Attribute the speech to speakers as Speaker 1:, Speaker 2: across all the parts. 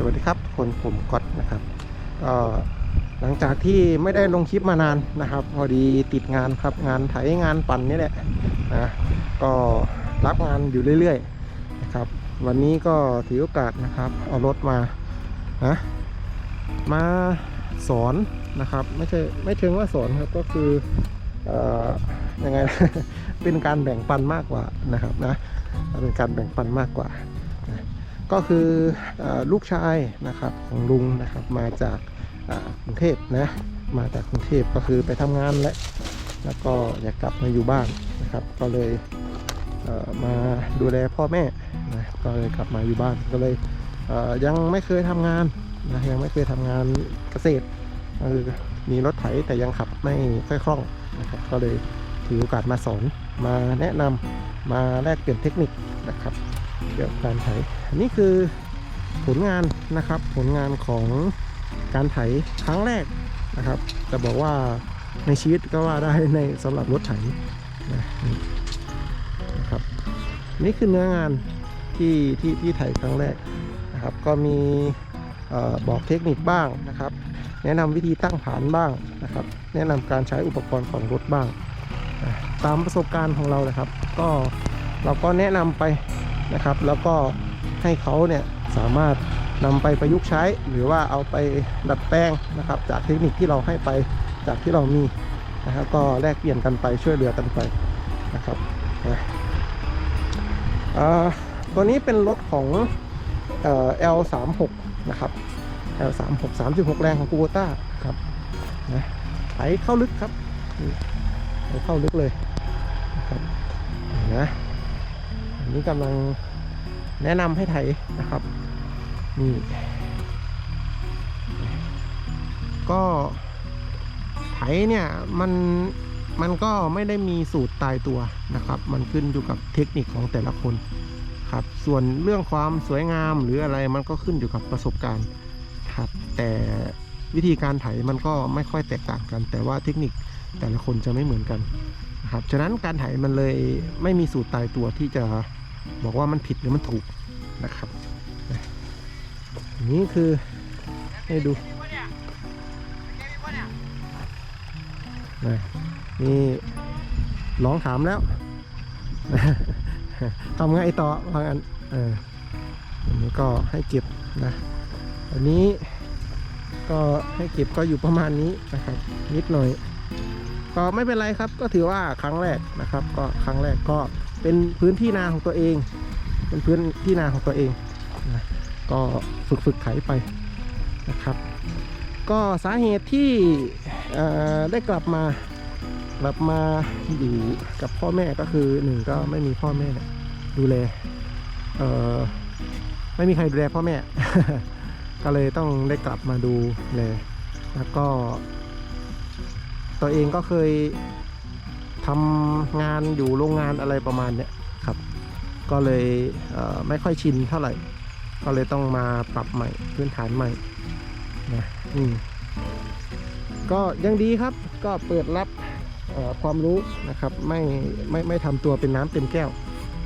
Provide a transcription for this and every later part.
Speaker 1: สวัสดีครับทุกคนผมก๊อตนะครับก็หลังจากที่ไม่ได้ลงคลิปมานานนะครับ พอดีติดงานครับงานไถงานปั่นนี่แหละนะก็รับงานอยู่เรื่อยๆนะครับ วันนี้ก็ถือโอกาสนะครับเอารถมานะมาสอนนะครับ ไม่ใช่ไม่เชิงว่าสอนครับก็คือเอ่อยังไง เป็นการแบ่งปันมากกว่านะครับนะเป็นการแบ่งปันมากกว่า ก็คืออลูกชายนะครับของลุงนะครับมาจากกรุงเทพนะมาจากกรุงเทพก็คือไปทำงานและแล้วก็อยากกลับมาอยู่บ้านนะครับ ก็เลยเมาดูแลพ่อแม่นะก็เลยกลับมาอยู่บ้านก็เลยเยังไม่เคยทำงานนะยังไม่เคยทำงานเกษตรคือมีรถไถแต่ยังขับไม่ค่อยคล่องนะครับก็เลยถือโอกาสมาสอนมาแนะนำมาแลกเปลี่ยนเทคนิคนะครับ เกี่ยวกับการไถอันนี้คือผลงานนะครับผลงานของการไถครั้งแรกนะครับจะบอกว่าในชีวิตก็ว่าได้ในสำหรับรถไถนะนี่นะครับนี่คือเนื้องานที่ที่ที่ไถครั้งแรกนะครับ ก็มีออบอกเทคนิคบ้างนะครับ แนะนำวิธีตั้งฐานบ้างนะครับ แนะนำการใช้อุปกรณ์ของรถบ้าง ตามประสบการณ์ของเราเลยครับ ก็เราก็แนะนำไป นะครับ แล้วก็ให้เขาเนี่ยสามารถนำไปประยุกต์ใช้ หรือว่าเอาไปดัดแปลงนะครับ จากเทคนิคที่เราให้ไปจากที่เรามีนะครับก็แลกเปลี่ยนกันไปช่วยเหลือกันไปนะครับนะอ่าตัวนี้เป็นรถของเอ่อ L36 นะครับ L36 36 แรงของกูโ o ต้าครับนะไถเข้าลึกครับนี่ไถเข้าลึกเลยนะครับนะ นนี้กำลังแนะนำให้ไถนะครับ นี่ ก็ไถเนี่ยมันมันก็ไม่ได้มีสูตรตายตัวนะครับ มันขึ้นอยู่กับเทคนิคของแต่ละคนครับ ส่วนเรื่องความสวยงามหรืออะไรมันก็ขึ้นอยู่กับประสบการณ์ครับ แต่วิธีการไถมันก็ไม่ค่อยแตกต่างกัน แต่ว่าเทคนิคแต่ละคนจะไม่เหมือนกันนะครับ ฉะนั้นการไถมันเลยไม่มีสูตรตายตัวที่จะ บอกว่ามันผิดหรือมันถูกนะครับนี่คือให้ดูนะนี่ลองถามแล้วทำไงต่อว่างั้นเอออันนี้ก็ให้เก็บนะอันนี้ก็ให้เก็บก็อยู่ประมาณนี้นะครับนิดหน่อย ก็ไม่เป็นไรครับก็ถือว่าครั้งแรกนะครับ ก็ครั้งแรกก็เป็นพื้นที่นาของตัวเอง เป็นพื้นที่นาของตัวเองนะก็ฝึกฝึกไถไปนะครับ ก็สาเหตุที่ได้กลับมากลับมาอยู่กับพ่อแม่ก็คือหนึ่งก็ไม่มีพ่อแม่ดูแลเอ่อไม่มีใครดูแลพ่อแม่ ก็เลยต้องได้กลับมาดูแลแล้วก็ ตัวเองก็เคยทำงานอยู่โรงงานอะไรประมาณเนี้ยครับ ก็เลยเไม่ค่อยชินเท่าไหร่ ก็เลยต้องมาปรับใหม่พื้นฐานใหม่นะอืมก็ยังดีครับก็เปิดรับความรู้นะครับไม่ไม่ไม่ทำตัวเป็นน้ำเต็มแก้ว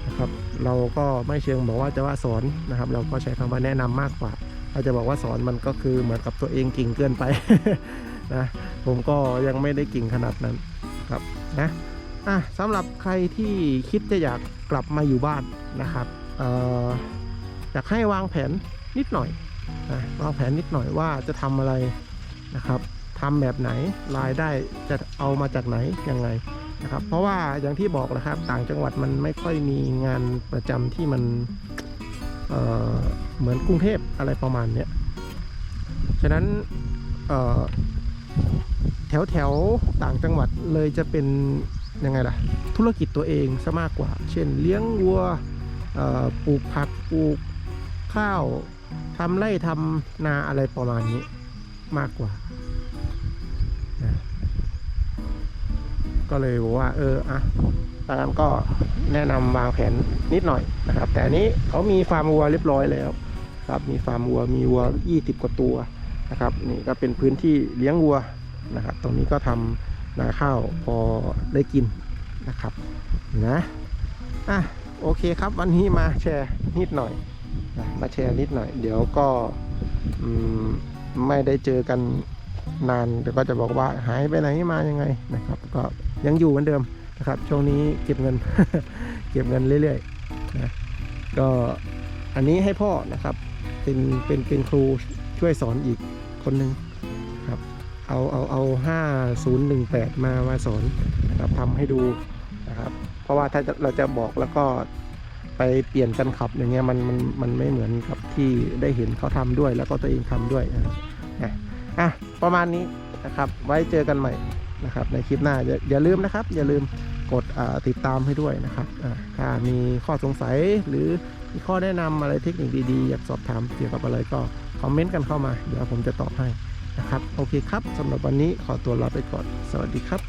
Speaker 1: นะครับ เราก็ไม่เชิงบอกว่าจะว่าสอนนะครับ เราก็ใช้คำว่าแนะนำมากกว่าถ้าจะบอกว่าสอนมันก็คือเหมือนกับตัวเองเก่งเกินไป นะผมก็ยังไม่ได้เก่งขนาดนั้นครับนะอะสำหรับใครที่คิดจะอยากกลับมาอยู่บ้านนะครับเอ่ออยากให้วางแผนนิดหน่อยนะวางแผนนิดหน่อยว่าจะทำอะไรนะครับทำแบบไหนรายได้จะเอามาจากไหนยังไงนะครับเพราะว่าอย่างที่บอกนะครับต่างจังหวัดมันไม่ค่อยมีงานประจำที่มันเอ่อเหมือนกรุงเทพอะไรประมาณเนี้ยฉะนั้นเอ่อ แถวแถวต่างจังหวัดเลยจะเป็นยังไงล่ะ ธุรกิจตัวเองซะมากกว่า เช่นเลี้ยงวัวปลูกผักปลูกข้าวทำไร่ทำนาอะไรประมาณนี้มากกว่า ก็เลยบอกว่า เอออะตอนนั้นก็แนะนำวางแผนนิดหน่อยนะครับ แต่นี้เขามีฟาร์มวัวเรียบร้อยแล้วครับ มีฟาร์มวัวมีวัว20กว่าตัวนะครับ นี่ก็เป็นพื้นที่เลี้ยงวัว นะครับ ตรงนี้ก็ทำนาข้าวพอได้กินนะครับนะอะโอเคครับวันนี้มาแชร์นิดหน่อยนะมาแชร์นิดหน่อย เดี๋ยวก็ไม่ได้เจอกันนานเดี๋ยวก็จะบอกว่าหายไปไหนมายังไงนะครับ ก็ยังอยู่เหมือนเดิมนะครับ ช่วงนี้เก็บเงิน เก็บเงินเรื่อยๆนะก็อันนี้ให้พ่อนะครับ เป็นเป็นเป็นครูช่วยสอนอีกคนหนึ่ง เอาเอาเอาห้าศูนย์หนึ่งแปดมามาสอนนะครับทำให้ดูนะครับ เพราะว่าถ้าเราจะบอกแล้วก็ไปเปลี่ยนกันขับอย่างเงี้ยมันมันมันไม่เหมือนกับที่ได้เห็นเขาทำด้วย แล้วก็ตัวเองทำด้วยนะครับนะอะประมาณนี้นะครับ ไว้เจอกันใหม่นะครับ ในคลิปหน้าอย่าอย่าลืมนะครับ อย่าลืมกดติดตามให้ด้วยนะครับอ่าถ้ามีข้อสงสัยหรือมีข้อแนะนำอะไรเทคนิคดีๆ อยากสอบถามเกี่ยวกับอะไรก็คอมเมนต์กันเข้ามา เดี๋ยวผมจะตอบให้ นะครับ โอเคครับสำหรับวันนี้ขอตัวลาไปก่อน สวัสดีครับ